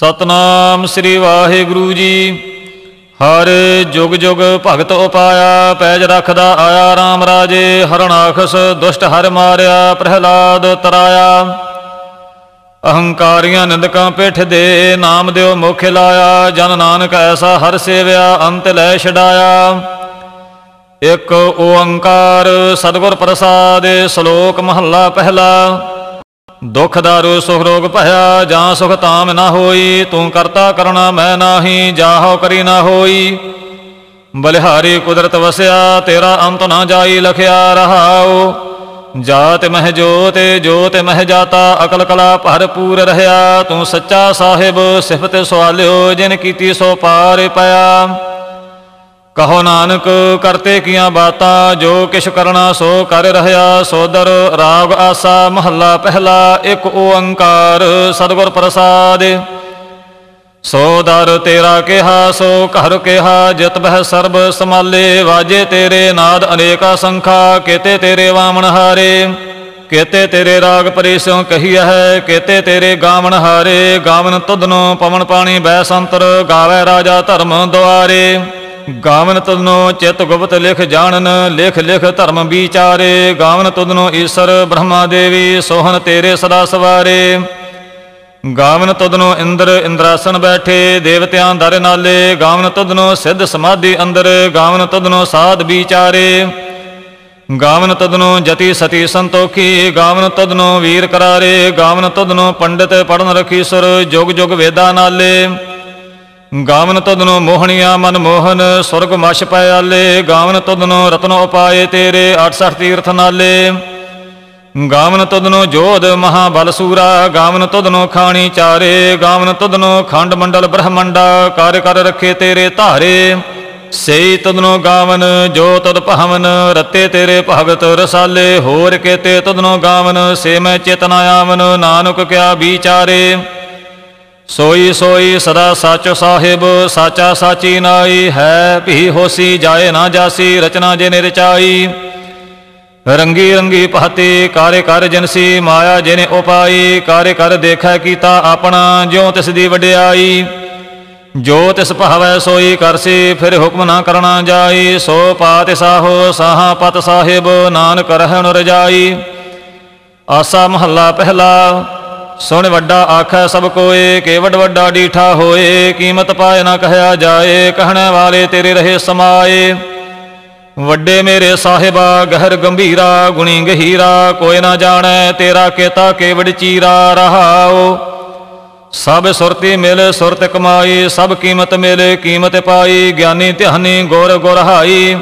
ਸਤਨਾਮ ਸ੍ਰੀ ਵਾਹਿਗੁਰੂ ਜੀ। ਹਰ ਜੁਗ ਜੁਗ ਭਗਤ ਉਪਾਇਆ, ਪੈਜ ਰੱਖਦਾ ਆਇਆ RAM ਰਾਜੇ, ਹਰਨਾਖਸ ਦੁਸ਼ਟ ਹਰ ਮਾਰਿਆ, ਪ੍ਰਹਿਲਾਦ ਤਰਾਇਆ। ਅਹੰਕਾਰੀਆਂ ਨਿੰਦਕਾਂ ਪਿੱਠ ਦੇ ਨਾਮ ਦਿਓ ਮੁਖ ਲਾਇਆ, ਜਨ ਨਾਨਕ ਐਸਾ ਹਰ ਸੇਵਿਆ, ਅੰਤ ਲੈ ਛਡਾਇਆ। ਇਕ ਓੰਕਾਰ ਸਤਿਗੁਰ ਪ੍ਰਸਾਦ, ਸ਼ਲੋਕ ਮਹੱਲਾ ਪਹਿਲਾ। ਦੁਖ ਦਾਰੂ ਸੁਖ ਰੋਗ ਭਇਆ, ਜਾਂ ਸੁਖ ਤਾਮ ਨਾ ਹੋਈ, ਤੂੰ ਕਰਤਾ ਕਰਣਾ, ਮੈਂ ਨਾਹੀ, ਜਾਹੋ ਕਰੀ ਨਾ ਹੋਈ। ਬਲਿਹਾਰੀ ਕੁਦਰਤ ਵਸਿਆ, ਤੇਰਾ ਅੰਤ ਨਾ ਜਾਈ, ਲਖਿਆ ਰਹਾਉ। ਜਾਤ ਮਹਿ ਜੋਤ ਜੋਤ ਮਹਿ ਜਾਤਾ, ਅਕਲ ਕਲਾ ਭਰਪੂਰ ਰਹਾ ਤੂੰ ਸੱਚਾ ਸਾਹਿਬ, ਸਿਫਤ ਸਵਾਲਿਓ, ਜਿਨ ਕੀਤੀ ਸੋ ਪਾਰ ਪਿਆ। ਕਹੋ ਨਾਨਕ, ਕਰਤੇ ਕੀਆਂ ਬਾਤਾਂ, ਜੋ ਕਿਛ ਕਰਨਾ ਸੋ ਕਰ ਰਹਾ ਸੋਦਰ ਰਾਗ ਆਸਾ, ਮਹੱਲਾ ਪਹਿਲਾ, ਇੱਕ ਓੰਕਾਰ, ਸਤਿਗੁਰ ਪ੍ਰਸਾਦ। ਸੋ ਤੇਰਾ ਕਿਹਾ, ਸੋ ਘਰ ਕਿਹਾ, ਜਿਤ ਬਹਿ ਸਰਬ ਸਮਾਲੇ ਵਾਜੇ ਤੇਰੇ ਨਾਦ ਅਨੇਕਾ ਸੰਖਾ, ਕੇਤੇ ਤੇਰੇ ਵਾਮਨ ਹਾਰੇ। ਕੇਤੇ ਤੇਰੇ ਰਾਗ ਪਰੇਸੋਂ ਕਹੀਆ ਹੈ ਕੇਤੇ ਤੇਰੇ ਗਾਵਨ ਹਾਰੇ। ਗਾਵਨ ਤੁਧਨੋ ਪਵਨ ਪਾਣੀ ਬੈ ਸੰਤਰ ਗਾਵੇ ਰਾਜਾ ਧਰਮ ਦੁਆਰੇ। ਗਾਵਨ ਤਦਨੋ ਚਿਤ ਗੁਪਤ ਲਿਖ ਜਾਣਨ, ਲਿਖ ਲਿਖ ਧਰਮ ਵਿਚਾਰੇ। ਗਾਵਨ ਤੁਧਨੋ ਈਸ਼ਰ ਬ੍ਰਹਮਾ ਦੇਵੀ, ਸੋਹਣ ਤੇਰੇ ਸਦਾ ਸਵਾਰੇ। ਗਾਵਨ ਤੁਧਨੋ ਇੰਦਰ ਇੰਦਰਾਸਨ ਬੈਠੇ, ਦੇਵਤਿਆਂ ਦਰ ਨਾਲੇ। ਗਾਵਨ ਤੁਧਨੋ ਸਿੱਧ ਸਮਾਧੀ ਅੰਦਰ, ਗਾਵਨ ਤੁਧਨੋ ਸਾਧ ਵਿਚਾਰੇ। ਗਾਵਨ ਤਦਨੋ ਜਤੀ ਸਤੀ ਸੰਤੋਖੀ, ਗਾਵਨ ਤਦਨੋ ਵੀਰ ਕਰਾਰੇ। ਗਾਵਨ ਤਦਨੋ ਪੰਡਿਤ ਪੜਨ ਰਖੀ ਸੁਰ ਜੁਗ ਜੁਗ ਵੇਦਾ ਨਾਲੇ। ਗਾਵਨ ਤਦਨੋ ਮੋਹਣੀਆਂ ਮਨ ਮੋਹਨ, ਸੁਰਗ ਮਛ ਪਿਆਲੇ ਗਾਵਨ ਤਦਨੋ ਰਤਨ ਉਪਾਏ ਤੇਰੇ 68 ਤੀਰਥ ਨਾਲੇ। ਗਾਵਨ ਤਦਨੋ ਜੋਧ ਮਹਾਬਲ ਸੂਰਾ। ਗਾਵਨ ਤਦਨੋ ਖਾਣੀ ਚਾਰੇ। ਗਾਵਨ ਤਦਨੋ ਖੰਡ ਮੰਡਲ ਬ੍ਰਹਮੰਡਾ। ਕਰ ਕਰ ਰੱਖੇ ਤੇਰੇ ਧਾਰੇ। ਸਈ ਤਦਨੋ ਗਾਵਨ, ਜੋ ਤਦ ਭਵਨ। ਰਤੇ ਤੇਰੇ ਭਗਤ ਰਸਾਲੇ। ਹੋਰ ਕੇਤੇ ਤਦਨੋ ਗਾਵਨ, ਸੇ ਮੈਂ ਚੇਤਨਾ ਆਵਨ। ਨਾਨਕ ਕਿਆ ਵਿਚਾਰੇ। ਸੋਈ ਸੋਈ ਸਦਾ ਸਾਚੋ ਸਾਹਿਬ, ਸਾਚਾ ਸਾਚੀ ਨਾਈ, ਹੈ ਭੀ ਹੋਸੀ ਜਾਏ ਨਾ ਜਾਸੀ, ਰਚਨਾ ਜੇ ਨਿਰਚਾਈ ਰੰਗੀ ਰੰਗੀ ਪਹਤੀ, ਕਾਰੇ ਕਰ ਜਨਸੀ ਮਾਇਆ ਜਿਨੇ ਉਪਾਈ, ਕਾਰੇ ਕਰ ਦੇਖੈ ਕੀਤਾ ਆਪਣਾ, ਜਿਉ ਤਿਸ ਦੀ ਵਡਿਆਈ। ਜੋ ਤਿਸ ਭਾਵੈ ਸੋਈ ਕਰਸੀ ਫਿਰ ਹੁਕਮ ਨਾ ਕਰਨਾ ਜਾਈ। ਸੋ ਪਾਤਿ ਸਾਹੋ, ਸਾਹਾ ਪਤ ਸਾਹਿਬ, ਨਾਨਕ ਰਹਿਣ ਰਜਾਈ। ਆਸਾ ਮਹੱਲਾ ਪਹਿਲਾ ਸੁਣ ਵੱਡਾ ਆਖੈ ਸਭ ਕੋਏ ਕੇਵਡ ਵੱਡਾ ਡੀਠਾ ਹੋਏ, ਕੀਮਤ ਪਾਏ ਨਾ ਕਹਿਆ ਜਾਏ, ਕਹਿਣ ਵਾਲੇ ਤੇਰੇ ਰਹੇ ਸਮਾਏ। ਵੱਡੇ ਮੇਰੇ ਸਾਹਿਬਾ, ਗਹਿਰ ਗੰਭੀਰਾ, ਗੁਣੀ ਗਹੀਰਾ, ਕੋਈ ਨਾ ਜਾਣੈ ਤੇਰਾ ਕੇਤਾ ਕੇਵੜ ਚੀਰਾ ਰਹਾਓ ਸਭ ਸੁਰਤੀ ਮਿਲ, ਸੁਰਤ ਕਮਾਈ, ਸਭ ਕੀਮਤ ਮਿਲ, ਕੀਮਤ ਪਾਈ, ਗਿਆਨੀ ਧਿਆਨੀ ਗੁਰ ਗੁਰਹਾਈ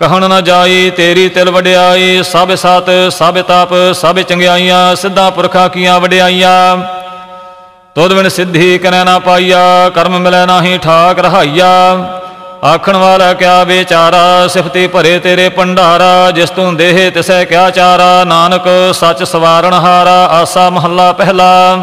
ਕਹਣ ਨਾ ਜਾਈ, ਤੇਰੀ ਤਿਲ ਵਡਿਆਈ, ਸਭ ਸਤ, ਸਭ ਤਪ, ਸਭ ਚੰਗਿਆਈਆਂ, ਸਿੱਧਾ ਪੁਰਖਾ ਕੀਆਂ ਵਡਿਆਈਆਂ। ਤੋਦ ਬਿਨ ਸਿੱਧੀ ਕਰੈ ਨਾ ਪਾਈਆ, ਕਰਮ ਮਿਲੈ ਨਾਹੀ ਠਾਕ ਰਹਾਈਆ। ਆਖਣ ਵਾਲਾ ਕਿਆ ਵਿਚਾਰਾ, ਸਿਫਤੀ ਭਰੇ ਤੇਰੇ ਭੰਡਾਰਾ, ਜਿਸ ਤੂੰ ਦੇਹ ਤਿਸੈ ਕਿਆ ਚਾਰਾ। ਨਾਨਕ ਸੱਚ ਸਵਾਰਣ ਹਾਰਾ, ਆਸਾ ਮਹੱਲਾ ਪਹਿਲਾ।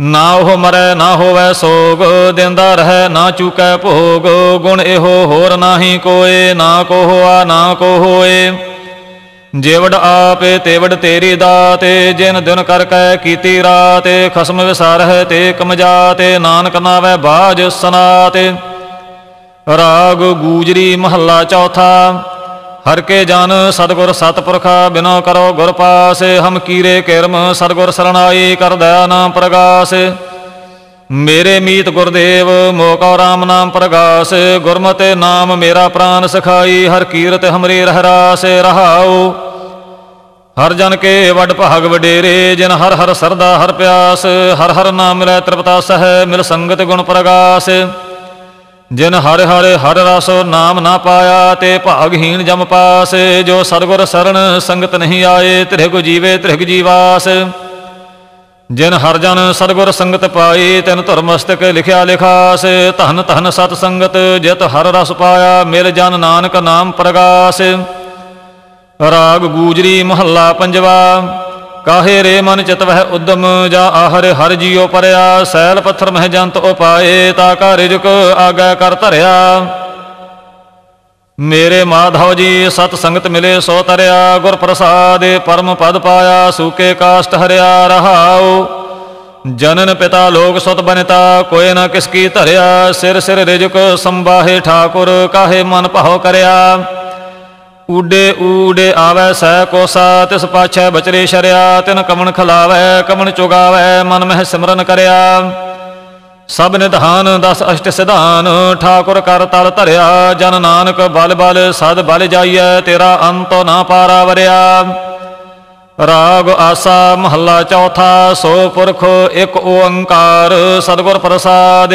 ਨਾ ਉਹ ਮਰੈ, ਨਾ ਹੋਵੇ ਸੋਗ, ਦਿੰਦਾ ਰਹਿ, ਨਾ ਚੁਕੈ ਭੋਗ। ਗੁਣ ਇਹੋ ਹੋਰ ਨਾਹੀ ਕੋਏ, ਨਾ ਕੋ ਹੋਆ, ਨਾ ਕੋ ਹੋਏ। ਜੇਵੜ ਆਪੇ ਤੇਵੜ ਤੇਰੀ ਦਾਤੇ, ਜਿਨ ਦਿਨ ਕਰ ਕੈ ਕੀਤੀ ਰਾਤ, ਖਸਮ ਵਿਸਾਰਹਿ ਤੇ ਕਮਜਾਤੇ, ਨਾਨਕ ਨਾਵੇ ਬਾਜ ਸਨਾਤੇ। ਰਾਗ ਗੂਜਰੀ ਮਹੱਲਾ ਚੌਥਾ ਹਰ ਕੇ ਜਨ ਸਤਗੁਰ ਸਤਪੁਰਖਾ ਬਿਨੋ ਕਰੋ ਗੁਰ ਪਾਸ, ਹਮ ਕੀਰੇ ਕਿਰਮ ਸਤਗੁਰ ਸਰਣਾਈ ਕਰ ਦਇਆ ਨਾਮ ਪ੍ਰਗਾਸ। ਮੇਰੇ ਮੀਤ ਗੁਰਦੇਵ, ਮੋਕਾ ਰਾਮ ਨਾਮ ਪ੍ਰਗਾਸ। ਗੁਰਮਤਿ ਨਾਮ ਮੇਰਾ ਪ੍ਰਾਨ ਸਖਾਈ, ਹਰ ਕੀਰਤ ਹਮਰੇ ਰਹਿ ਰਾਸ ਰਹਾਉ। ਹਰ ਜਨ ਕੇ ਵਡ ਭਾਗ ਵਡੇਰੇ, ਜਿਨ ਹਰ ਹਰ ਸਰਦਾ ਹਰ ਪਿਆਸ। ਹਰ ਹਰ ਨਾਮ ਮਿਲੈ ਤ੍ਰਿਪਤਾ ਸਹਿ, ਮਿਲ ਸੰਗਤ ਗੁਣ ਪ੍ਰਗਾਸ। ਜਿਨ ਹਰ ਹਰ ਹਰ ਰਸ ਨਾਮ ਨਾ ਪਾਇਆ ਤੇ ਭਾਗਹੀਣ ਜਮ ਪਾਸ, ਜੋ ਸਰਗੁਰ ਸਰਣ ਸੰਗਤ ਨਹੀਂ ਆਏ, ਤ੍ਰਿਗ ਜੀਵੇ ਤ੍ਰਿਗ ਜੀਵਾਸ ਜਿਨ ਹਰ ਜਨ ਸਤਗੁਰ ਸੰਗਤ ਪਾਈ ਤਿਨ ਧਰਮਸਤਕ ਲਿਖਿਆ ਲਿਖਾਸ। ਧਨ ਧਨ ਸਤ ਸੰਗਤ, ਜਿਤ ਹਰ ਰਸ ਪਾਇਆ, ਮਿਲ ਜਨ ਨਾਨਕ ਨਾਮ ਪ੍ਰਗਾਸ। ਰਾਗ ਗੂਜਰੀ ਮਹੱਲਾ ਪੰਜਵਾ। ਕਾਹੇ ਰੇ ਮਨ ਚਿਤ ਵਹਿ ਉਦਮ ਜਾ ਆਹਰ, ਹਰ ਜੀਉ ਪਰਿਆ, ਸੈਲ ਪੱਥਰ ਮਹਿ ਜੰਤ ਉਪਾਏ, ਤਾ ਕਾ ਰਿਜਕ ਆਗੈ ਕਰ ਧਰਿਆ। ਮੇਰੇ ਮਾਧਵ ਜੀ, ਸਤ ਸੰਗਤ ਮਿਲੇ ਸੋ ਤਰਿਆ, ਗੁਰ ਪ੍ਰਸਾਦ ਪਰਮ ਪਦ ਪਾਇਆ, ਸੂਕੇ ਕਾਸ਼ਟ ਹਰਿਆ ਰਹਾਉ। ਜਨਨ ਪਿਤਾ ਲੋਕ ਸੁਤ ਬਨਤਾ ਕੋਏ ਨਾ ਕਿਸ ਕੀ ਧਰਿਆ, ਸਿਰ ਸਿਰ ਰਿਜਕ ਸੰਬਾਹੇ ਠਾਕੁਰ, ਕਾਹੇ ਮਨ ਭਾਉ ਕਰਿਆ। ਊਡੇ ਊਡੇ ਆਵੈ ਸਹਿ ਕੋਸਾ ਤਿਸ ਪਾਛੈ ਬਚਰੇ ਸ਼ਰਿਆ, ਤਿਨ ਕਮਣ ਖਲਾਵੈ, ਕਮਣ ਚੁਗਾਵੈ, ਮਨ ਮਹਿ ਸਿਮਰਨ ਕਰਿਆ। ਸਭ ਨਿਧਾਨ, ਦਸ ਅਸ਼ਟ ਸਿਧਾਨ, ਠਾਕੁਰ ਕਰ ਤਲ ਧਰਿਆ। ਜਨ ਨਾਨਕ ਬਲ ਬਲ, ਸਦ ਬਲ ਜਾਈਐ, ਤੇਰਾ ਅੰਤ ਨਾ ਪਾਰਾ ਵਰਿਆ। ਰਾਗ ਆਸਾ, ਮਹੱਲਾ ਚੌਥਾ, ਸੋ ਪੁਰਖ, ਇੱਕ ਓੰਕਾਰ, ਸਤਿਗੁਰ ਪ੍ਰਸਾਦ।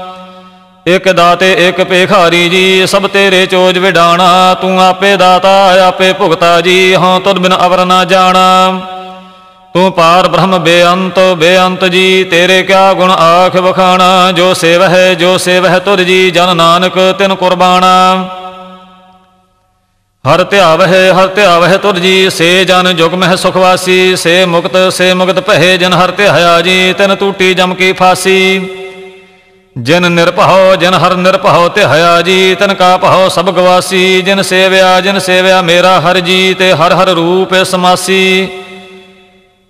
ਇਕ ਦਾਤੇ, ਇਕ ਭੇਖਾਰੀ ਜੀ, ਸਭ ਤੇਰੇ ਚੋਜ ਵਿਡਾਣਾ। ਤੂੰ ਆਪੇ ਦਾਤਾ, ਆਪੇ ਭੁਗਤਾ ਜੀ, ਹਾਂ ਤੁਧ ਬਿਨ ਅਵਰ ਨਾ ਜਾਣਾ। ਤੂੰ ਪਾਰ ਬ੍ਰਹਮ ਬੇਅੰਤ ਬੇਅੰਤ ਜੀ, ਤੇਰੇ ਕਿਆ ਗੁਣ ਆਖ ਵਖਾਣਾ। ਜੋ ਸੇਵ ਹੈ ਜੋ ਸੇਵਹਿ ਤੁਧ ਜੀ, ਜਨ ਨਾਨਕ ਤਿਨ ਕੁਰਬਾਨਾ ਹਰ ਧਿਆਵਹਿ ਹਰ ਧਿਆਵਹਿ ਤੁਧ ਜੀ, ਸੇ ਜਨ ਜੁਗ ਮਹਿ ਸੁਖਵਾਸੀ ਸੇ ਮੁਕਤ ਸੇ ਮੁਕਤ ਭਏ ਜਨ ਹਰ ਧਿਆਇਆ ਜੀ, ਤਿਨ ਟੂਟੀ ਜਮ ਕੀ ਫਾਸੀ। ਜਿਨ ਨਿਰਭਉ, ਜਿਨ ਹਰ ਨਿਰਭਉ ਧਿਆਇਆ ਜੀ, ਤਨ ਕਾ ਭਉ, ਸਭ ਗਵਾਸੀ। ਜਿਨ ਸੇਵਿਆ ਜਿਨ ਸੇਵਿਆ, ਮੇਰਾ ਹਰ ਜੀ, ਤੇ ਹਰ ਹਰ ਰੂਪ ਸਮਾਸੀ।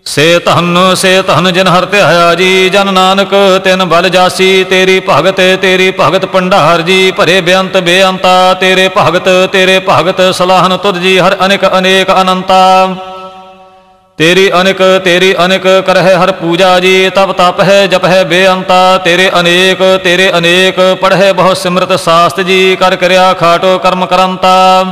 ਸੇ ਧਨ ਸੇ ਧਨ, ਜਿਨ ਹਰ ਧਿਆਇਆ ਜੀ, ਜਨ ਨਾਨਕ, ਤਿਨ ਬਲ ਜਾਸੀ। ਤੇਰੀ ਭਗਤ ਤੇਰੀ ਭਗਤ ਪੰਡਾਰ ਜੀ, ਭਰੇ ਬੇਅੰਤ ਬੇਅੰਤਾ। ਤੇਰੇ ਭਗਤ ਤੇਰੇ ਭਗਤ ਸਲਾਹਨ ਤੁਧ ਜੀ, ਹਰ ਅਨੇਕ ਅਨੇਕ ਅਨੰਤਾ। ਤੇਰੀ ਅਨੇਕ ਤੇਰੀ ਅਨੇਕ ਕਰਹਿ ਹਰ ਪੂਜਾ ਜੀ, ਤਪ ਤਪ ਹੈ, ਜਪ ਹੈ ਬੇਅੰਤਾ, ਤੇਰੇ ਅਨੇਕ ਤੇਰੇ ਅਨੇਕ ਪੜ੍ਹੇ ਬਹੁ ਸਿਮਰਤ ਸਾਸਤ ਜੀ, ਕਰ ਕਰਿਆ ਖਾਟੋ ਕਰਮ ਕਰੰਤਾ।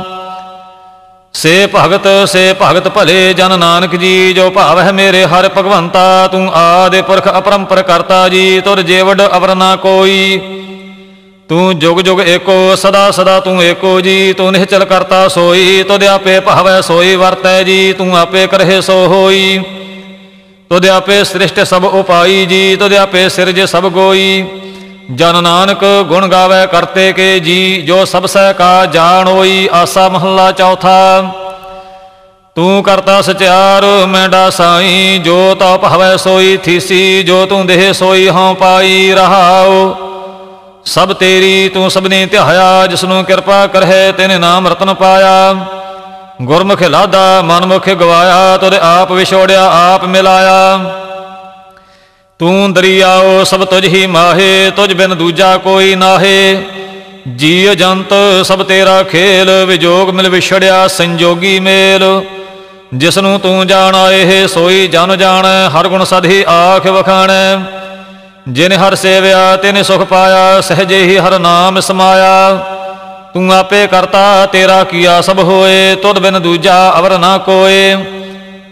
ਸੇ ਭਗਤ ਸੇ ਭਗਤ ਭਲੇ ਜਨ ਨਾਨਕ ਜੀ, ਜੋ ਭਾਵ ਹੈ ਮੇਰੇ ਹਰ ਭਗਵੰਤਾ, ਤੂੰ ਆਦਿ ਪੁਰਖ ਅਪਰੰਪਰ ਕਰਤਾ ਜੀ, ਤੁਰ ਜੇਵੜ ਅਵਰ ਨਾ ਕੋਈ। ਤੂੰ ਜੁਗ ਜੁਗ ਏਕੋ, ਸਦਾ ਸਦਾ ਤੂੰ ਏਕੋ ਜੀ। ਤੂੰ ਨਿਹਚਲ ਕਰਤਾ ਸੋਈ, ਤੁਧ ਆਪੇ ਭਾਵੈ ਸੋਈ, ਵਰਤੈ ਜੀ, ਤੂੰ ਆਪੇ ਕਰਹਿ ਸੋ ਹੋਈ। ਤੁਧ ਆਪੇ ਸ੍ਰਿਸ਼ਟ ਸਭ ਉਪਾਈ ਜੀ, ਤੁਧ ਆਪੇ ਸਿਰਜ ਸਭ ਗੋਈ। ਜਨ ਨਾਨਕ ਗੁਣ ਗਾਵੇ ਕਰਤੇ ਕੇ ਜੀ, ਜੋ ਸਭ ਸਹਿ ਕਾ ਜਾਣ ਹੋਈ, ਆਸਾ ਮਹੱਲਾ ਚੌਥਾ। ਤੂੰ ਕਰਤਾ ਸਚਿਆਰ, ਮੈਂਡਾ ਸਾਈ, ਜੋ ਤਾ ਭਾਵੈ ਸੋਈ, ਥੀਸੀ, ਜੋ ਤੂੰ ਦੇਹ ਸੋਈ, ਹਉ ਪਾਈ ਰਹਾਉ। ਸਭ ਤੇਰੀ ਤੂੰ ਸਭਨੇ ਧਿਆਇਆ, ਜਿਸਨੂੰ ਕਿਰਪਾ ਕਰਹਿ, ਤੈਨੇ ਨਾਮ ਰਤਨ ਪਾਇਆ। ਗੁਰਮੁਖ ਲਾਦਾ, ਮਨਮੁਖ ਗਵਾਇਆ, ਤੁਧ ਆਪ ਵਿਛੋੜਿਆ, ਆਪ ਮਿਲਾਇਆ। ਤੂੰ ਦਰਿਆਓ ਸਭ ਤੁਝ ਹੀ ਮਾਹੇ, ਤੁਝ ਬਿਨ ਦੂਜਾ ਕੋਈ ਨਾਹੇ। ਜੀ ਜੰਤ, ਸਭ ਤੇਰਾ ਖੇਲ, ਵਿਜੋਗ ਮਿਲ ਵਿਛੜਿਆ, ਸੰਜੋਗੀ ਮੇਲ। ਜਿਸ ਨੂੰ ਤੂੰ ਜਾਣਾ ਇਹ ਸੋਈ ਜਨ ਜਾਣ, ਹਰ ਗੁਣ ਸਧੀ ਆਖ ਵਖਾਣੈ। ਜਿਨ ਹਰ ਸੇਵਿਆ ਤਿਨ ਸੁਖ ਪਾਇਆ, ਸਹਜੇ ਹੀ ਹਰ ਨਾਮ ਸਮਾਇਆ। ਤੂੰ ਆਪੇ ਕਰਤਾ, ਤੇਰਾ ਕੀਆ ਸਭ ਹੋਏ, ਤੁਧ ਬਿਨ ਦੂਜਾ ਅਵਰ ਨਾ ਕੋਏ।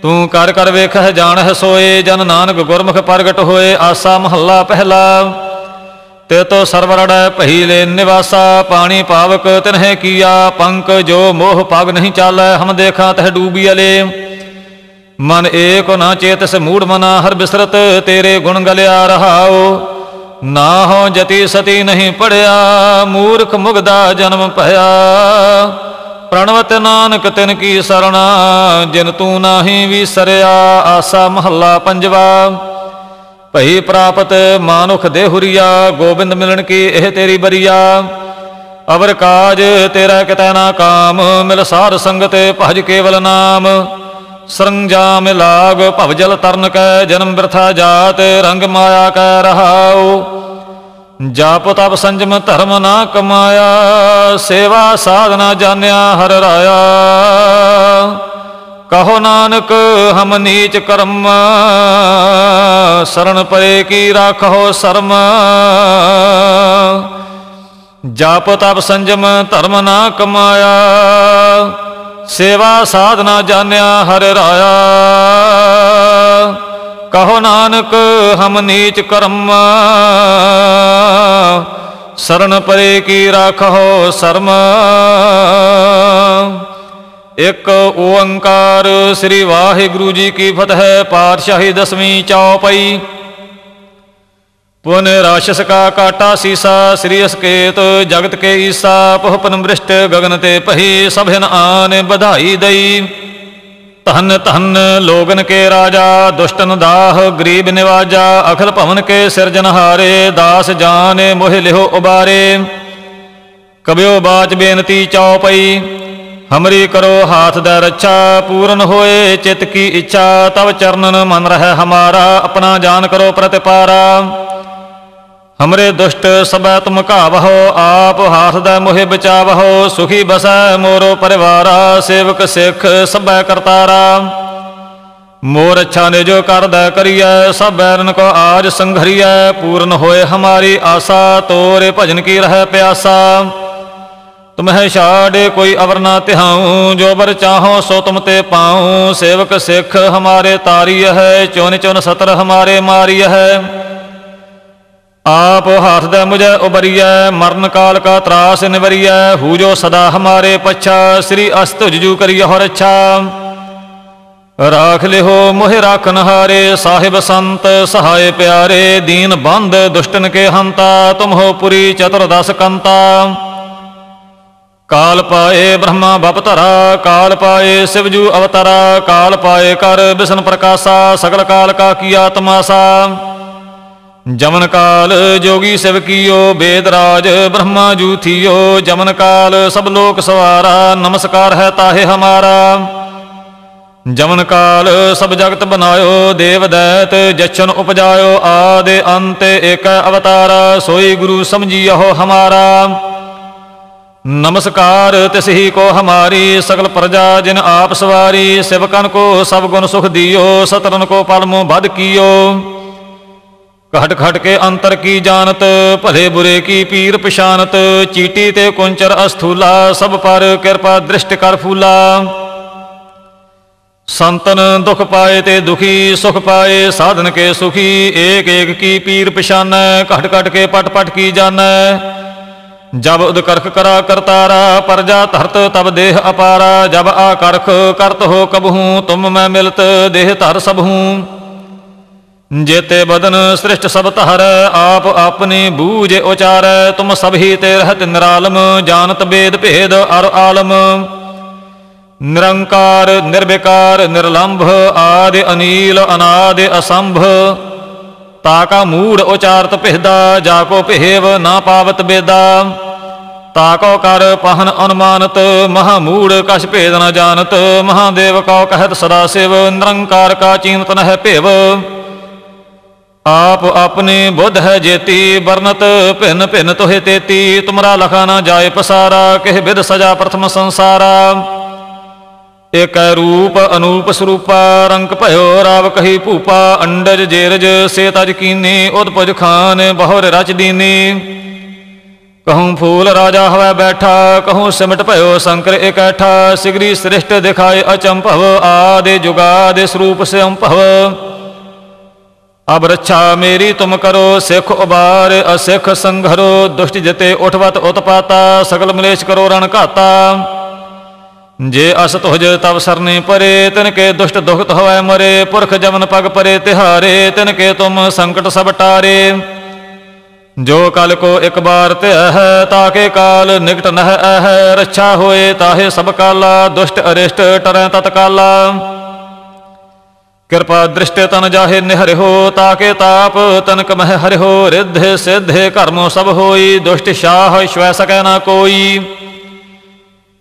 ਤੂੰ ਕਰ ਕਰ ਵੇਖਹਿ, ਜਾਣਹਿ ਸੋਏ, ਜਨ ਨਾਨਕ ਗੁਰਮੁਖ ਪ੍ਰਗਟ ਹੋਏ, ਆਸਾ ਮਹੱਲਾ ਪਹਿਲਾ। ਤੇ ਤੋ ਸਰਵਰੜੈ ਲੈ ਨਿਵਾਸਾ, ਪਾਣੀ ਪਾਵਕ ਤਿਨਹਿ ਕੀਆ, ਪੰਕ ਜੋ ਮੋਹ ਪਗ ਨਹੀਂ ਚਾਲੈ, ਹਮ ਦੇਖਾਂ ਤਹਿ ਡੂਬੀ ਅਲੇ। ਮਨ ਏਕ ਨਾ ਚੇਤ ਮੂੜ ਮਨਾ ਹਰ ਬਿਸਰਤ ਤੇਰੇ ਗੁਣ ਗਲਿਆ ਰਹਾਓ ਨਾ ਹੋ ਜਤੀ ਸਤੀ ਨਹੀਂ ਪੜਿਆ, ਮੂਰਖ ਮੁਗਦਾ ਜਨਮ ਭਇਆ। ਪ੍ਰਣਵਤ ਨਾਨਕ ਤਿਨ ਕੀ ਸਰਣਾ, ਜਿਨ ਤੂੰ ਨਾਹੀ ਵਿਸਰਿਆ, ਆਸਾ ਮਹੱਲਾ ਪੰਜਵਾ। ਭਈ ਪ੍ਰਾਪਤ ਮਾਨੁਖ ਦੇਹੁਰੀਆ ਗੋਬਿੰਦ ਮਿਲਣ ਕੀ ਇਹ ਤੇਰੀ ਬਰੀਆ। ਅਵਰ ਕਾਜ ਤੇਰਾ ਕਿਤੈ ਨਾ ਕਾਮ, ਮਿਲ ਸਾਰ ਸੰਗਤ ਭਜ ਕੇਵਲ ਨਾਮ। ਸਰੰਜਾਮ ਲਾਗ ਭਵ ਜਲ ਤਰਨ ਕੈ, ਜਨਮ ਬਿਰਥਾ ਜਾਤ, ਰੰਗ ਮਾਇਆ ਕੈ ਰਹਾਉ। ਜਾਪ ਤਪ ਸੰਜਮ ਧਰਮ ਨਾ ਕਮਾਇਆ, ਸੇਵਾ ਸਾਧਨਾ ਜਾਣਿਆ ਹਰ ਰਾਇਆ। ਕਹੋ ਨਾਨਕ, ਹਮ ਨੀਚ ਕਰਮ ਸਰਣ ਪਰੇ ਕੀ ਰਾਖੋ ਸਰਮ। ਜਪ ਤਪ ਸੰਜਮ ਧਰਮ ਨਾ ਕਮਾਇਆ ਸੇਵਾ ਸਾਧਨਾ ਜਾਣਿਆ ਹਰ ਰਾਇਆ। ਕਹੋ ਨਾਨਕ, ਹਮ ਨੀਚ ਕਰਮ। ਸ਼ਰਨ ਪਰੇ ਕੀ ਰਾਖੋ ਸਰਮ। ਇੱਕ ਓੰਕਾਰ ਸ੍ਰੀ ਵਾਹਿਗੁਰੂ ਜੀ ਕੀ ਫਤਿਹ, ਪਾਤਸ਼ਾਹੀ ਦਸਵੀਂ ਚੌਪਈ। ਪੁਨ ਰਾਸ਼ਸ ਕਾ ਕਾਟਾ ਸੀਸਾ, ਸ੍ਰੀ ਅਸਕੇਤ ਜਗਤ ਕੇ ਈਸਾ ਪਹੁਪਨ ਬ੍ਰਿਸ਼ਟ ਗਗਨ ਤੇ ਪਹੀ ਸਭਨ ਆਨ ਵਧਾਈ ਦਈ। ਧਨ ਧਨ ਲੋਗਨ ਕੇ ਰਾਜਾ, ਦੁਸ਼ਟਨ ਦਾਹ ਗਰੀਬ ਨਿਵਾਜਾ, ਅਖਲ ਭਵਨ ਕੇ ਸਿਰਜਨਹਾਰੇ ਦਾਸ ਜਾਨ ਮੋਹਿ ਲਿਓ ਉਬਾਰੇ। ਕਬਿਓ ਬਾਚ ਬੇਨਤੀ ਚੌਪਈ, ਹਮਰੀ ਕਰੋ ਹਾਥ ਦਾ ਰੱਛਾ, ਪੂਰਨ ਹੋਏ ਚਿਤ ਕੀ ਇੱਛਾ, ਤਵ ਚਰਨਨ ਮਨ ਰਹਿ ਹਮਾਰਾ, ਆਪਣਾ ਜਾਨ ਕਰੋ ਪ੍ਰਤਿਪਾਰਾ। ਹਮਰੇ ਦੁਸ਼ਟ ਸਬੈ ਤੁਮ ਘਾਵਹੋ ਆਪ ਹਾਥ ਦਾ ਮੋਹਿ ਬਚਾਵਹੋ ਸੁਖੀ ਬਸੈ ਮੋਰੋ ਪਰਿਵਾਰਾ ਸੇਵਕ ਸਿੱਖ ਸਬੈ ਕਰਤਾਰਾ ਮੋਰ ਅੱਛਾ ਨੇ ਜੋ ਕਰਦਾ ਕਰੀਐ ਸਭ ਬੈਰਨ ਕੋ ਆਜ ਸੰਘਰੀਐ ਪੂਰਨ ਹੋਏ ਹਮਾਰੀ ਆਸਾ ਤੋਰੇ ਭਜਨ ਕੀ ਰਹਿ ਪਿਆਸਾ ਤੁਮਹਿ ਛਾੜੇ ਕੋਈ ਅਵਰ ਨਾ ਤਿਹਾਉ ਜੋ ਬਰ ਚਾਹੋ ਸੋ ਤੁਮ ਤੇ ਪਾਉ ਸੇਵਕ ਸਿੱਖ ਹਮਾਰੇ ਤਾਰੀ ਹੈ ਚੁਨ ਚੁਨ ਸਤਰ ਹਮਾਰੇ ਮਾਰੀ ਹੈ ਆਪ ਹੱਥ ਦੇ ਮੁਝੇ ਉਬਰੀਐ, ਮਰਨ ਕਾਲ ਕਾ ਤਰਾਸ ਨਿਵਰੀਐ, ਹੂ ਸਦਾ ਹਮਾਰੇ ਪਛਾ, ਸ੍ਰੀ ਅਸਤ ਜੁਜੂ ਕਰੀਏ ਹੋ ਰੱਛਾ ਰਾਖ ਲਿਓ ਮੋਹਿ ਰਾਖਨ ਹਾਰੇ ਸਾਹਿਬ ਸੰਤ ਸਹਾਇ ਪਿਆਰੇ, ਦੀਨ ਬੰਦ ਦੁਸ਼ਟਨ ਕੇ ਹੰਤਾ, ਤੁਮ ਹੋ ਪੁਰੀ ਚਤੁਰਦਸ ਕੰਤਾ। ਕਾਲ ਪਾਏ ਬ੍ਰਹਮਾ ਬਪਤਰਾ ਕਾਲ ਪਾਏ ਸਿਵਜੂ ਅਵਤਰਾ, ਕਾਲ ਪਾਏ ਕਰ ਬਿਸ਼ਨ ਪ੍ਰਕਾਸ਼ਾ, ਸਗਲ ਕਾਲ ਕਾ ਕੀਆ ਤਮਾਸਾ ਜਮਨ ਕਾਲ ਜੋਗੀ ਸਿਵ ਕੀਓ ਬੇਦ ਰਾਜ ਬ੍ਰਹਮਾ ਜੂਥੀਓ, ਜਮਨ ਕਾਲ ਸਭ ਲੋਕ ਸਵਾਰਾ, ਨਮਸਕਾਰ ਹੈ ਤਾਹੇ ਹਮਾਰਾ। ਜਮਨ ਕਾਲ ਸਭ ਜਗਤ ਬਨਾਇਓ, ਦੇਵ ਦੈਤ ਜਸ਼ਨ ਉਪਜਾਇਓ, ਆਦੇ ਅੰਤ ਏਕ ਅਵਤਾਰ, ਸੋਈ ਗੁਰੂ ਸਮਝੀਓ ਹਮਾਰਾ। ਨਮਸਕਾਰ ਤਿਸ ਹੀ ਕੋ ਹਮਾਰੀ, ਸਗਲ ਪ੍ਰਜਾ ਜਿਨ ਆਪ ਸਵਾਰੀ ਸਿਵਕਨ ਕੋ ਸਭ ਗੁਣ ਸੁਖ ਦਿਓ ਸਤਰਨ ਕੋ ਪਲਮੋ ਬਦ ਕੀਓ। ਘਟ ਖਟ ਕੇ ਅੰਤਰ ਕੀ ਜਾਣਤ, ਭਲੇ ਬੁਰੇ ਕੀ ਪੀਰ ਪਛਾਨਤ, ਚੀਟੀ ਤੇ ਕੁੰਚਰ ਅਸਥੂਲਾ, ਸਭ ਪਰ ਕਿਰਪਾ ਦ੍ਰਿਸ਼ਟ ਕਰ ਫੂਲਾ। ਸੰਤਨ ਦੁਖ ਪਾਏ ਤੇ ਦੁਖੀ, ਸੁਖ ਪਾਏ ਸਾਧਨ ਕੇ ਸੁਖੀ, ਏਕ ਏਕ ਕੀ ਪੀਰ ਪਛਾਨੈ, ਘਟ ਘਟ ਕੇ ਪਟ ਪਟ ਕੀ ਜਾਣੈ। ਜਬ ਉਦ ਕਰਖ ਕਰਾ ਕਰਤਾਰਾ ਪਰਜਾ ਧਰਤ ਤਬ ਦੇਹ ਅਪਾਰਾ, ਜਬ ਆ ਕਰਖ ਕਰਤ ਹੋ ਕਬਹੂ, ਤੁਮ ਮੈਂ ਮਿਲਤ, ਦੇਹ ਧਰ ਸਭਹੂ। ਜੇਤੇ ਬਦਨ ਸ੍ਰਿਸ਼ਟ ਸਭ ਧਰ, ਆਪ ਆਪਣੀ ਬੂਝ ਉਚਾਰੈ, ਤੁਮ ਸਭੀ ਤੇ ਰਹਤ ਨਿਰਾਲਮ, ਜਾਣਤ ਬੇਦ ਭੇਦ ਅਰ ਆਲਮ। ਨਿਰੰਕਾਰ, ਨਿਰਵਿਕਾਰ, ਨਿਰਲੰਭ, ਆਦਿ ਅਨੀਲ, ਅਨਾਦਿ ਅਸੰਭ। ਤਾਕਾ ਮੂੜ ਉਚਾਰਤ ਭਿਦਾ, ਜਾ ਕੋ ਭੇਵ ਨਾ ਪਾਵਤ ਬੇਦਾ। ਤਾਕੋ ਕਰ ਪਹਨ ਅਨੁਮਾਨਤ, ਮਹਾ ਮੂੜ ਕਛ ਭੇਦ ਨ ਜਾਣਤ। ਮਹਾਦੇਵ ਕਉ ਕਹਿਤ ਸਦਾ ਸਿਵ, ਨਿਰੰਕਾਰ ਕਾ ਚੀਨਤ ਭੇਵ। ਆਪ ਆਪਣੀ ਬੁੱਧ ਹੈ ਜੇਤੀ, ਵਰਨਤ ਭਿੰਨ ਭਿੰਨ ਤੋਹਿ ਤੇਤੀ, ਤੁਮਰਾ ਲਖਾ ਨਾ ਜਾਏ ਪਸਾਰਾ, ਕਿਹ ਵਿਦ ਸਜਾ ਪ੍ਰਥਮ ਸੰਸਾਰਾ। ਇਕ ਰੂਪ ਅਨੂਪ ਸਰੂਪਾ, ਰੰਗ ਭਇਓ ਰਾਵ ਕਹੀ ਭੂਪਾ, ਅੰਡਜ ਜੇਰਜ ਸੇ ਤਜ ਕੀਨੀ ਉਦਪਜ ਖਾਨ ਬਹੁਰ ਰਚ ਦੀਨੀ। ਕਹੂੰ ਫੂਲ ਰਾਜਾ ਹਵੈ ਬੈਠਾ, ਕਹੂੰ ਸਿਮਟ ਭਇਓ ਸ਼ੰਕਰ ਇਕੈਠਾ, ਸਿਗਰੀ ਸ੍ਰਿਸ਼ਟ ਦਿਖਾਏ ਅਚੰਭਵ, ਆਦੇ ਜੁਗਾਦੇ ਸਰੂਪ ਸੰਭਵ ਅਬ ਰੱਛਾ ਮੇਰੀ ਤੁਮ ਕਰੋ, ਸਿੱਖ ਉਬਾਰ, ਅਸਿੱਖ ਸੰਘਰੋ, ਦੁਸ਼ਟ ਜਤੇ ਉਠਵਤ ਉਤਪਾਤਾ, ਸਗਲ ਮਲੇਸ਼ ਕਰੋ ਰਣ ਘਾਤਾ। ਜੇ ਅਸ ਤੁਹਜ ਤਵ ਸਰਨੇ ਪਰੇ, ਤਿਨ ਕੇ ਦੁਸ਼ਟ ਦੁਖਤ ਹੋਇ ਮਰੇ, ਪੁਰਖ ਜਮਨ ਪਗ ਪਰੇ ਤਿਹਾਰੇ, ਤਿਨ ਕੇ ਤੁਮ ਸੰਕਟ ਸਭ ਟਾਰੇ। ਜੋ ਕਲ ਕੋ ਇੱਕ ਬਾਰ ਧਿਆ ਹੈ ਤਾਕੇ ਕਾਲ ਨਿਕਟ ਨਹਿ ਹੈ ਰੱਛਾ ਹੋਏ ਤਾਹੇ ਸਭ ਕਾਲਾ, ਦੁਸ਼ਟ ਅਰਿਸ਼ਟ ਟਰੈ ਤਤਕਾਲਾ। ਕਿਰਪਾ ਦ੍ਰਿਸ਼ਟੇ ਤਨ ਜਾਹੇ ਨਿਹਰਿਓ ਤਾਕੇ ਤਾਪ ਤਨਕ ਮਹਿ ਹਰਿਓ ਰਿੱਧ ਸਿੱਧੇ ਕਰਮੋ ਸਭ ਹੋਈ, ਦੁਸ਼ਟ ਸ਼ਾਹ ਸ਼ਵੈ ਸਕੈ ਨਾ ਕੋਈ।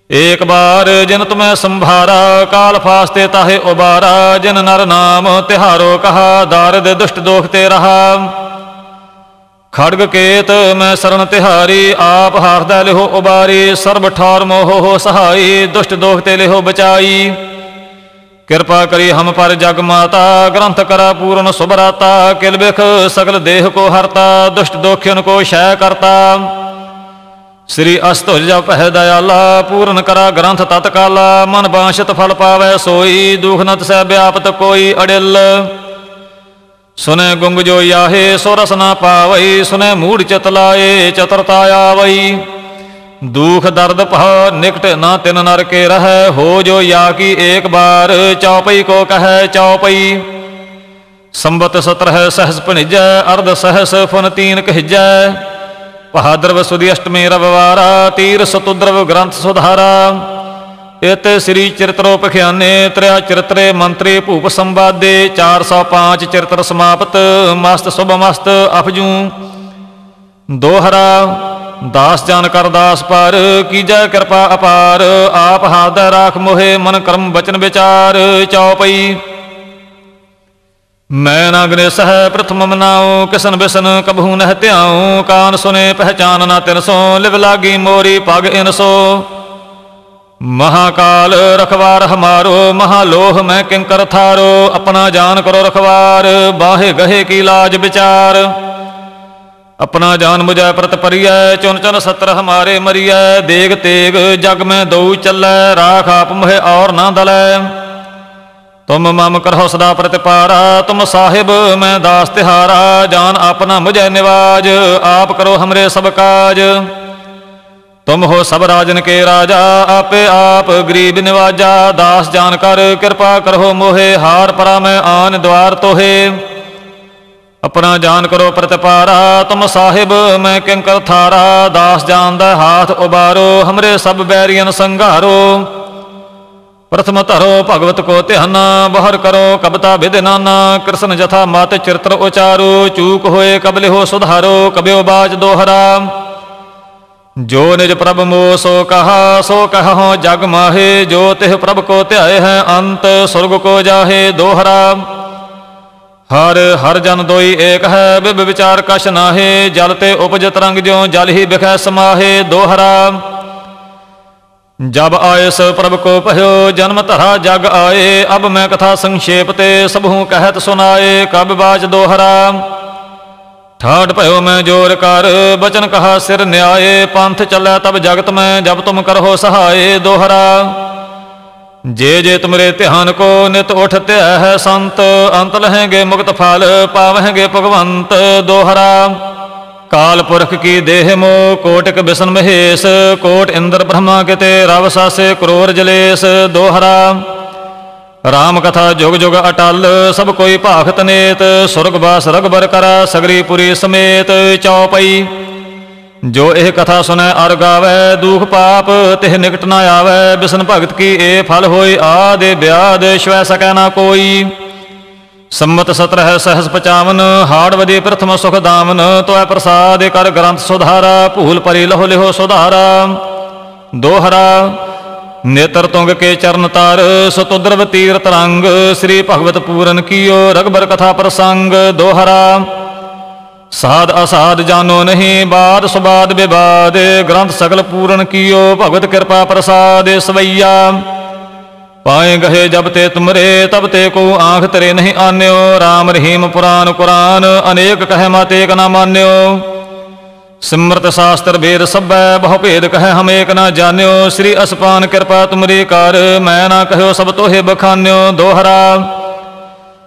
ਏਕ ਬਾਰ ਜਿਨ ਤੁਮੈ ਸੰਭਾਰਾ, ਕਾਲ ਫਾਸਤੇ ਤਾਹੇ ਉਬਾਰਾ, ਜਿਨ ਨਰ ਨਾਮ ਤਿਹਾਰੋ ਕਹਾ, ਦਾਰਦ ਦੁਸ਼ਟ ਦੋਖ ਤੇ ਰਹਾ। ਖੜਗ ਕੇਤ ਮੈਂ ਸਰਣ ਤਿਹਾਰੀ, ਆਪ ਹਾਰਦਾ ਲਿਹੋ ਉਬਾਰੀ, ਸਰਬ ਠਾਰ ਮੋਹ ਹੋ ਸਹਾਈ, ਦੁਸ਼ਟ ਦੋਖ ਤੇ ਲਿਹੋ ਬਚਾਈ। ਕਿਰਪਾ ਕਰੀ ਹਮ ਪਰ ਜਗ ਮਾਤਾ, ਗ੍ਰੰਥ ਕਰਾ ਪੂਰਨ ਸੁਭਰਾਤਾ, ਕਿਲ ਬਿਖ ਸਗਲ ਦੇਹ ਕੋ ਹਰਤਾ, ਦੁਸ਼ਟ ਦੋਖਿਨ ਕੋ ਸ਼ੈ ਕਰਤਾ। ਸ੍ਰੀ ਅਸਤੁਜ ਜਪ ਹੈ ਦਇਆਲਾ, ਪੂਰਨ ਕਰਾ ਗ੍ਰੰਥ ਤਤਕਾਲਾ, ਮਨ ਬਾਸ਼ਤ ਫਲ ਪਾਵੈ ਸੋਈ, ਦੁਖ ਨਤ ਸਹਿ ਵਿਆਪਤ ਕੋਈ ਅੜਿਲ। ਸੁਨੇ ਗੁੰਗ ਜੋ ਯਾਹੇ, ਸੋ ਰਸ ਨਾ ਪਾਵਈ, ਸੁਨੇ ਮੂੜ ਚਿਤ ਲਾਏ, ਚਤਰਤਾ ਆਵਈ। ਦੁਖ ਦਰਦ ਭਾ ਨਿਕਟ ਨਾ ਤਿਨ ਨਰ ਕੇ ਰਹੈ, ਹੋ ਜੋ ਯਾ ਕੀ ਏਕ ਬਾਰ, ਚੌਪਈ ਕੋ ਕਹੈ ਚੌਪਈ। ਸੰਬਤ ਸਤਰ ਹੈ ਸਹਸ ਭਣਿਜੈ, ਅਰਧ ਸਹਸ ਫੁਨ ਤੀਨ ਕਹਿਜੈ। ਭਾਦਰਵ ਸੁਦੀ ਅਸ਼ਟਮੀ ਰਵਵਾਰਾ ਤੀਰ ਸਤੁਦਰਵ ਗ੍ਰੰਥ ਸੁਧਾਰਾ। ਇਤ ਸ੍ਰੀ ਚਰਿਤਰੋ ਪਖਿਆਨੇ ਤ੍ਰਿਆ ਚਰਿਤਰੇ ਮੰਤਰੀ ਭੂਪ ਸੰਵਾਦੇ 405 ਚਰਿਤਰ ਸਮਾਪਤ, ਮਸਤ ਸੁਭ ਮਸਤ ਅਫਜੂ। ਦੋਹਰਾ ਦਾਸ ਜਾਨ ਕਰ ਦਾਸ ਪਰ ਕੀਜੈ ਕਿਰਪਾ ਅਪਾਰ? ਆਪ ਹਾਦੈ ਰਾਖ ਮੋਹਿ ਮਨ ਕਰਮ ਬਚਨ ਵਿਚਾਰ ਚਉਪਈ ਮੈਂ ਨਾ ਗ੍ਰੇਸ ਪ੍ਰਥਮ ਮਨਾਉ, ਕਿਸਨ ਬਿਸਨ ਕਬਹੂ ਨਹਿ ਧਿਆਉ, ਕਾਨ ਸੁਨੇ ਪਹਿਚਾਨ ਨਾ ਤਿਨ ਸੋ, ਲਿਵ ਲਾਗੀ ਮੋਰੀ ਪਗ ਇਨ ਸੋ। ਮਹਾਕਾਲ ਰਖਵਾਰ ਹਮਾਰੋ, ਮਹਾਲੋਹ ਮੈਂ ਕਿੰਕਰ ਥਾਰੋ, ਆਪਣਾ ਜਾਨ ਕਰੋ ਰਖਵਾਰ, ਬਾਹੇ ਗਹੇ ਕੀ ਲਾਜ ਵਿਚਾਰ। ਆਪਣਾ ਜਾਨ ਮੁਝੈ ਪ੍ਰਤ ਪਰਿਐ, ਚੁਨ ਚੁਨ ਸਤਰ ਹਮਾਰੇ ਮਰੀਐ, ਦੇਗ ਤੇਗ ਜਗ ਮੈਂ ਦਉ ਚੱਲੈ, ਰਾਖ ਆਪ ਮੋਹਿ ਔਰ ਨਾ ਦਲੈ। ਤੁਮ ਮਮ ਕਰਹੁ ਸਦਾ ਪ੍ਰਤਿਪਾਰਾ ਤੁਮ ਸਾਹਿਬ ਮੈਂ ਦਾਸ ਤਿਹਾਰਾ, ਜਾਨ ਆਪਣਾ ਮੁਝੈ ਨਿਵਾਜ, ਆਪ ਕਰੋ ਹਮਰੇ ਸਭ ਕਾਜ। ਤੁਮ ਹੋ ਸਭ ਰਾਜਨ ਕੇ ਰਾਜਾ, ਆਪੇ ਆਪ ਗਰੀਬ ਨਿਵਾਜਾ, ਦਾਸ ਜਾਨ ਕਰ ਕਿਰਪਾ ਕਰੋ ਮੋਹੇ, ਹਾਰ ਪਰਾ ਮੈਂ ਆਨ ਦਵਾਰ ਤੋਹੇ। ਆਪਣਾ ਜਾਨ ਕਰੋ ਪ੍ਰਤਪਾਰਾ, ਤੁਮ ਸਾਹਿਬ, ਮੈਂ ਕਿੰਕਰ ਥਾਰਾ, ਦਾਸ ਜਾਨ ਦਾ ਹਾਥ ਉਬਾਰੋ, ਹਮਰੇ ਸਭ ਬੈਰੀਆਂ ਸੰਘਾਰੋ। ਪ੍ਰਥਮ ਧਰੋ ਭਗਵਤ ਕੋ ਧਿਆਨਾ, ਬਹਰ ਕਰੋ ਕਬਤਾ ਵਿਦ ਕ੍ਰਿਸ਼ਨ ਜਥਾ ਮਤ ਚਿਰਤਰ ਉਚਾਰੋ, ਚੂਕ ਹੋਏ ਕਬਲੇ ਹੋ ਸੁਧਾਰੋ ਕਬਿਓ ਬਾਜ ਦੋਹਰਾ। ਜੋ ਨਿਜ ਪ੍ਰਭ ਮੋ ਸੋ ਕਹਾ, ਸੋ ਕਹੋ ਜਗ ਮਾਹੇ, ਜੋ ਤਿਹ ਪ੍ਰਭ ਕੋ ਧਿਆਏ ਹੈ ਅੰਤ, ਸੁਰਗ ਕੋ ਜਾਹੇ ਦੋਹਰਾ। ਹਰ ਹਰ ਜਨ ਦੋਈ ਏਕ ਹੈ, ਬਿਬ ਵਿਚਾਰ ਕਛ ਨਾਹੇ, ਜਲ ਤੇ ਉਪਜ ਤਰੰਗ ਜਿਉ, ਜਲ ਹੀ ਬਿਖੈ ਸਮਾਹੇ, ਦੋਹਰਾ। ਜਬ ਆਇਸ ਪ੍ਰਭ ਕੋ ਭਇਓ, ਜਨਮ ਧਰਾ ਜਗ ਆਏ, ਅਬ ਮੈਂ ਕਥਾ ਸੰਖੇਪ ਤੇ ਸਭੂ ਕਹਿਤ ਸੁਨਾਏ ਕਬ ਬਾਜ ਦੋਹਰਾ। ਠਾਠ ਭਇਓ ਮੈਂ ਜੋਰ ਕਰ, ਬਚਨ ਕਹਾ ਸਿਰ ਨਿਆਏ, ਪੰਥ ਚੱਲੈ ਤਬ ਜਗਤ ਮੈਂ, ਜਬ ਤੁਮ ਕਰਹੋ ਸਹਾਏ, ਦੋਹਰਾ। ਜੇ ਜੇ ਤੁਮਰੇ ਧਿਆਨ ਕੋ ਨਿਤ ਉਠ ਧਿਆ ਹੈ ਸੰਤ, ਅੰਤ ਲਹੇਗੇ ਮੁਕਤ ਫਲ, ਪਾਵਹਿਗੇ ਭਗਵੰਤ ਦੋਹਰਾ। ਕਾਲ ਪੁਰਖ ਕੀ ਦੇਹ ਮੋ, ਕੋਟਿਕ ਬਿਸ਼ਨ ਮਹੇਸ਼, ਕੋਟ ਇੰਦਰ ਬ੍ਰਹਮਾ ਕਿਤੇ ਰਵ ਸਾਸੇ ਕਰੋਰ ਜਲੇਸ ਦੋਹਰਾ। ਰਾਮ ਕਥਾ ਜੁਗ ਜੁਗ ਅਟਲ, ਸਭ ਕੋਈ ਭਾਖਤ ਨੇਤ ਸੁਰਗ ਬਾਸ ਰਗਬਰ ਕਰਾ ਸਗਰੀ ਪੁਰੀ ਸਮੇਤ ਚੌਪਈ। ਜੋ ਇਹ ਕਥਾ ਸੁਨੈ ਅਰ ਗਾਵੈ, ਦੁਖ ਪਾਪ ਤਿਹ ਨਿਕਟ ਨਾ ਆਵੈ, ਬਿਸ਼ਨ ਭਗਤ ਕੀ ਏ ਫਲ ਹੋਈ ਆਦੇ ਬਿਆਦ ਸ਼ਵੈ ਸਕੈ ਨਾ ਕੋਈ। ਸੰਮਤ ਸਤਰ ਹੈ ਸਹਸ 55 ਹਾੜ ਵਦੇ ਪ੍ਰਥਮ ਸੁਖ ਦਾਮਨ ਤੋੈ ਪ੍ਰਸਾਦ ਕਰ ਗ੍ਰੰਥ ਸੁਧਾਰਾ, ਭੂਲ ਪਰੀ ਲਹੋ ਲਿਹੋ ਸੁਧਾਰਾ। ਦੋਹਰਾ, ਨੇਤਰ ਤੁੰਗ ਕੇ ਚਰਨ ਤਾਰ, ਸਤੁਦਰਵ ਤੀਰ ਤਰੰਗ ਸ੍ਰੀ ਭਗਵਤ ਪੂਰਨ ਕੀਓ, ਰਗਬਰ ਕਥਾ ਪ੍ਰਸੰਗ। ਦੋਹਰਾ ਸਾਧ ਅਸਾਧ ਜਾਨੋ ਨਹੀਂ, ਬਾਦ ਸੁਬਾਦ ਵਿਵਾਦ, ਗ੍ਰੰਥ ਸਗਲ ਪੂਰਨ ਕੀਓ ਭਗਤ ਕਿਰਪਾ ਪ੍ਰਸਾਦ ਸਵਈਆ। ਪਾਏ ਗਏ ਜਬ ਤੇ ਤੁਮਰੇ, ਤਬ ਤੇ ਕੋ ਆਂਖ ਤਰੇ ਨਹੀਂ ਆਨਿਓ RAM ਰਹੀਮ ਪੁਰਾਨ ਕੁਰਾਨ, ਅਨੇਕ ਕਹਿ ਮਾਤੇ ਏਕ ਨਾ ਮਾਨਿਓ। ਸਿਮਰਤ ਸ਼ਾਸਤਰ ਵੇਦ ਸਭੈ, ਬਹੁ ਭੇਦ ਕਹੈ ਹਮ ਏਕ ਨਾ ਜਾਣਿਓ। ਸ੍ਰੀ ਅਸਪਾਨ ਕਿਰਪਾ ਤੁਮਰੀ ਕਰ, ਮੈਂ ਨਾ ਕਹਿਓ ਸਭ ਤੋਹੇ ਬਖਾਨਿਓ, ਦੋਹਰਾ।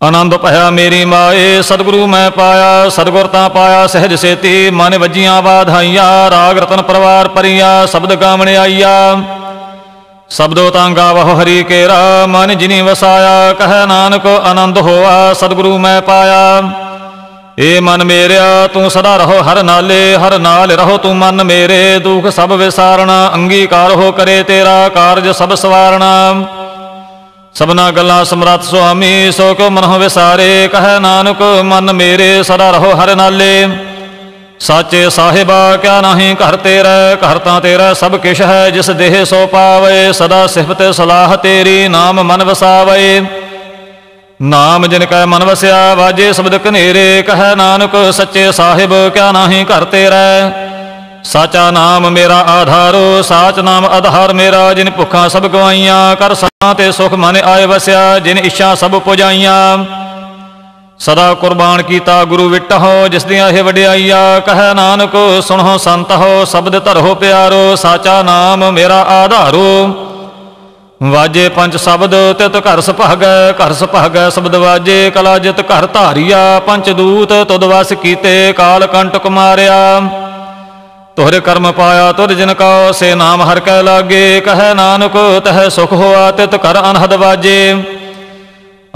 ਆਨੰਦ ਭਇਆ ਮੇਰੀ ਮਾਏ, ਸਤਿਗੁਰੂ ਮੈਂ ਪਾਇਆ, ਸਤਿਗੁਰ ਤਾਂ ਪਾਇਆ, ਸਹਿਜ ਸੇਤੀ, ਮਨ ਵੱਜੀਆਂ ਬਾਧਾਈਆਂ ਰਾਗ ਰਤਨ ਪਰਵਾਰ ਪਰੀਆ ਸ਼ਬਦ ਗਾਵਣ ਆਈਆ। ਸਬਦੋ ਤਾਂ ਗਾਵਹੁ ਹਰੀ ਕੇਰਾ, ਮਨ ਜਿਨੀ ਵਸਾਇਆ, ਕਹੈ ਨਾਨਕ ਆਨੰਦ ਹੋਆ, ਸਤਿਗੁਰੂ ਮੈਂ ਪਾਇਆ। ਏ ਮਨ ਮੇਰਿਆ, ਤੂੰ ਸਦਾ ਰਹੋ ਹਰ ਨਾਲੇ, ਹਰ ਨਾਲ ਰਹੋ ਤੂੰ ਮਨ ਮੇਰੇ, ਦੁਖ ਸਭ ਵਿਸਾਰਣਾ, ਅੰਗੀਕਾਰ ਹੋ ਕਰੇ ਤੇਰਾ ਕਾਰਜ ਸਭ ਸਵਾਰਣਾ। ਸਭਨਾ ਗੱਲਾਂ ਸਮਰੱਥ ਸੁਆਮੀ, ਸੋ ਕੋ ਮਨਹੁ ਵਿਸਾਰੇ ਕਹੈ ਨਾਨਕ, ਮਨ ਮੇਰੇ ਸਦਾ ਰਹੋ ਹਰ ਨਾਲੇ। ਸਾਚੇ ਸਾਹਿਬਾ, ਕਿਆ ਨਹੀਂ ਘਰ ਤੇਰਾ, ਘਰ ਤਾਂ ਤੇਰਾ ਸਭ ਕਿਛ ਹੈ, ਜਿਸ ਦੇਹ ਸੋ ਪਾਵੇ, ਸਦਾ ਸਿਫਤ ਸਲਾਹ ਤੇਰੀ ਨਾਮ ਮਨ ਵਸਾਵੇ। ਨਾਮ ਜਿਨ ਕੈ ਮਨ ਵਸਿਆ, ਵਾਜੇ ਸ਼ਬਦ ਕਨੇਰੇ ਕਹੈ ਨਾਨਕ, ਸੱਚੇ ਸਾਹਿਬ, ਕਿਆ ਨਹੀਂ ਘਰ ਤੇਰਾ। ਸਾਚਾ ਨਾਮ ਮੇਰਾ ਆਧਾਰੋ, ਸਾਚ ਨਾਮ ਆਧਾਰ ਮੇਰਾ, ਜਿਨ ਭੁੱਖਾਂ ਸਭ ਗਵਾਈਆਂ, ਕਰ ਸਾਂ ਤੇ ਸੁਖ ਮਨ ਆਏ ਵਸਿਆ, ਜਿਨ ਇੱਛਾ ਸਭ ਪੁਜਾਈਆਂ। ਸਦਾ ਕੁਰਬਾਨ ਕੀਤਾ ਗੁਰੂ ਵਿਟਹੁ, ਜਿਸ ਦੀਆਂ ਇਹ ਵਡਿਆਈਆਂ, ਕਹੈ ਨਾਨਕ, ਸੁਣੋ ਸੰਤ ਹੋ, ਸ਼ਬਦ ਧਰੋ ਪਿਆਰੋ, ਸਾਚਾ ਨਾਮ ਮੇਰਾ ਆਧਾਰੋ। ਵਾਜੇ ਪੰਜ ਸ਼ਬਦ, ਤਿਤ ਘਰ ਸੁਭਾਗੈ ਘਰ ਸੁਭਾਗੈ ਸ਼ਬਦ ਵਾਜੇ, ਕਲਾ ਜਿਤ ਘਰ ਧਾਰੀਆ, ਪੰਜ ਦੂਤ ਤੁਦ ਵਸ ਕੀਤੇ, ਕਾਲ ਕੰਟਕ ਮਾਰਿਆ। ਤੋਹਰੇ ਕਰਮ ਪਾਇਆ ਤੁਧ ਜਿਨ ਕਾ, ਸੇ ਨਾਮ ਹਰ ਕੈ ਲਾਗੇ। ਕਹੈ ਨਾਨਕ, ਤਹ ਸੁਖ ਹੋਆ ਤਿਤ ਘਰ ਅਨਹਦ ਵਾਜੇ।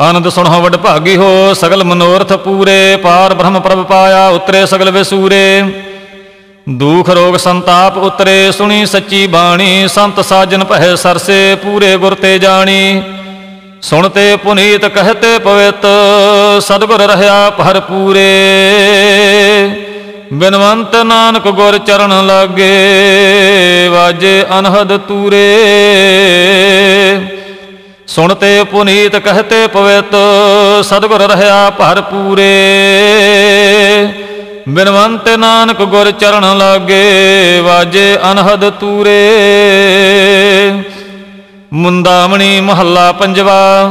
ਆਨੰਦ ਸੁਣੋ ਵਡ ਭਾਗੀ ਹੋ, ਸਗਲ ਮਨੋਰਥ ਪੂਰੇ। ਪਾਰ ਬ੍ਰਹਮ ਪ੍ਰਭ ਪਾਇਆ, ਉਤਰੇ ਸਗਲ ਵਿਸੂਰੇ। ਦੁਖ ਰੋਗ ਸੰਤਾਪ ਉਤਰੇ, ਸੁਣੀ ਸੱਚੀ ਬਾਣੀ। ਸੰਤ ਸਾਜਨ ਪਹਿ ਸਰਸੇ, ਪੂਰੇ ਗੁਰ ਤੇ ਜਾਣੀ। ਸੁਣਤੇ ਪੁਨੀਤ ਕਹਤੇ ਪਵਿੱਤ। ਸਤਿਗੁਰ ਰਹਾ ਭਰਪੂਰੇ। ਬਿਨਵੰਤ ਨਾਨਕ ਗੁਰ ਚਰਨ ਲਾਗੇ, ਵਾਜੇ ਅਨਹਦ ਤੂਰੇ। ਸੁਣਤੇ ਪੁਨੀਤ ਕਹਤੇ ਪਵਿੱਤ, ਸਤਿਗੁਰ ਰਹਾ ਭਰਪੂਰੇ ਬਿਨਵੰਤ ਨਾਨਕ ਗੁਰ ਚਰਨ ਲਾਗੇ, ਵਾਜੇ ਅਨਹਦ ਤੂਰੇ। ਮੁੰਦਾਮਣੀ ਮਹੱਲਾ ਪੰਜਵਾ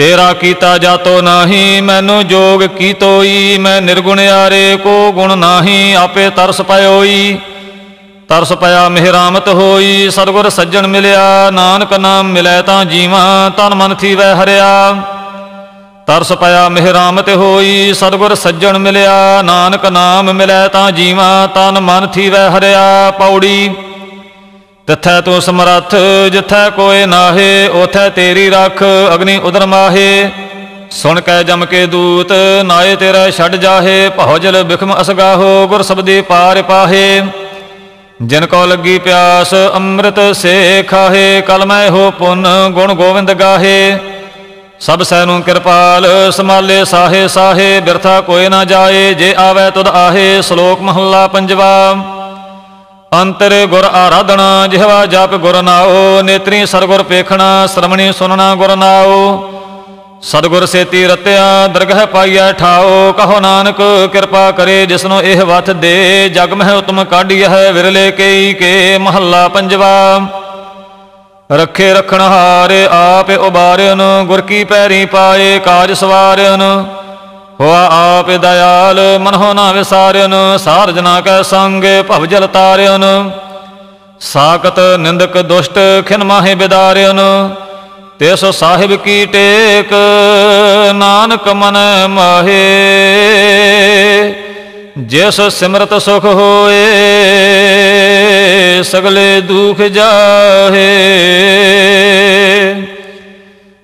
ਤੇਰਾ ਕੀਤਾ ਜਾਤੋ ਨਾਹੀ, ਮੈਨੂੰ ਜੋਗ ਕੀਤੋਈ, ਮੈਂ ਨਿਰਗੁਣ ਆਰੇ ਕੋ ਗੁਣ ਨਾਹੀ, ਆਪੇ ਤਰਸ ਪਇਓਈ। ਤਰਸ ਪਿਆ ਮਿਹਰਾਮਤ ਹੋਈ, ਸਤਿਗੁਰ ਸੱਜਣ ਮਿਲਿਆ, ਨਾਨਕ ਨਾਮ ਮਿਲੈ ਤਾਂ ਜੀਵਾਂ, ਤਨ ਮਨ ਥੀਵੈ ਹਰਿਆ। ਤਰਸ ਪਿਆ ਮਿਹਰਾਮਤ ਹੋਈ, ਸਤਿਗੁਰ ਸੱਜਣ ਮਿਲਿਆ, ਨਾਨਕ ਨਾਮ ਮਿਲੈ ਤਾਂ ਜੀਵਾਂ, ਤਨ ਮਨ ਥੀਵੈ ਹਰਿਆ। ਪੌੜੀ ਤਿੱਥੈ ਤੂੰ ਸਮਰੱਥ, ਜਿਥੈ ਕੋਏ ਨਾਹੇ, ਉਥੈ ਤੇਰੀ ਰੱਖ, ਅਗਨੀ ਉਦਰ ਮਾਹੇ। ਸੁਣ ਕੈ ਜਮ ਕੇ ਦੂਤ, ਨਾਏ ਤੇਰਾ ਛੱਡ ਜਾਹੇ ਭੌਜਲ ਬਿਖਮ ਅਸਗਾਹੋ, ਗੁਰ ਸਬਦੀ ਪਾਰ ਪਾਹੇ। ਜਿਨ ਕੋ ਲੱਗੀ ਪਿਆਸ, ਅੰਮ੍ਰਿਤ ਸੇ ਖਾਹੇ, ਕਲ ਹੋ ਪੁੰਨ, ਗੁਣ ਗੋਵਿੰਦ ਗਾਹੇ। ਸਭ ਸੈ ਨੂੰ ਕਿਰਪਾਲ, ਸਮਾਲੇ ਸਾਹੇ ਸਾਹੇ, ਬਿਰਥਾ ਕੋਈ ਨਾ ਜਾਏ, ਜੇ ਆਵੇ ਤੁਧ ਆਹੇ, ਸ਼ਲੋਕ ਮਹੱਲਾ ਪੰਜਵਾ। ਅੰਤਰ ਗੁਰ ਆਰਾਧਨਾ, ਜਿਹਵਾ ਜਪ ਗੁਰ ਨਾਓ ਨੇਤਰੀ ਸਰਗੁਰ ਪੇਖਣਾ ਸ਼ਰਮਣੀ ਸੁਨਣਾ ਗੁਰ ਨਾਓ ਸਤਗੁਰ ਸੇਤੀ ਰਤਿਆ, ਦਰਗਹ ਪਾਈਐ ਠਾਓ ਕਹੋ ਨਾਨਕ, ਕਿਰਪਾ ਕਰੇ ਜਿਸਨੂੰ ਇਹ ਵਥ ਦੇ। ਜਗ ਮਹਿ ਉਤਮ ਕਾਢੀ ਹੈ ਵਿਰਲੇ ਕਈ ਕੇ ਮਹੱਲਾ ਪੰਜਵਾ। ਰੱਖੇ ਰਖਣ ਹਾਰੇ, ਆਪੇ ਉਬਾਰਿਨ, ਗੁਰ ਕੀ ਪੈਰੀ ਪਾਏ, ਕਾਜ ਸਵਾਰਿਨ। ਹੋਆ ਆਪ ਦਇਆਲ ਮਨਹੁ ਨਾ ਵਿਸਾਰਿਓਨ ਸਾਰਜਨਾ ਕੈ ਸੰਗ, ਭਵ ਜਲ ਤਾਰਿਓਨ ਸਾਕਤ ਨਿੰਦਕ ਦੁਸ਼ਟ, ਖਿਨ ਮਾਹੇ ਬਿਦਾਰਿਨ ਤਿਸ ਸਾਹਿਬ ਕੀ ਟੇਕ, ਨਾਨਕ ਮਨ ਮਾਹੇ। ਜਿਸ ਸਿਮਰਤ ਸੁਖ ਹੋਏ, ਸਗਲੇ ਦੁਖ ਜਾਹੇ।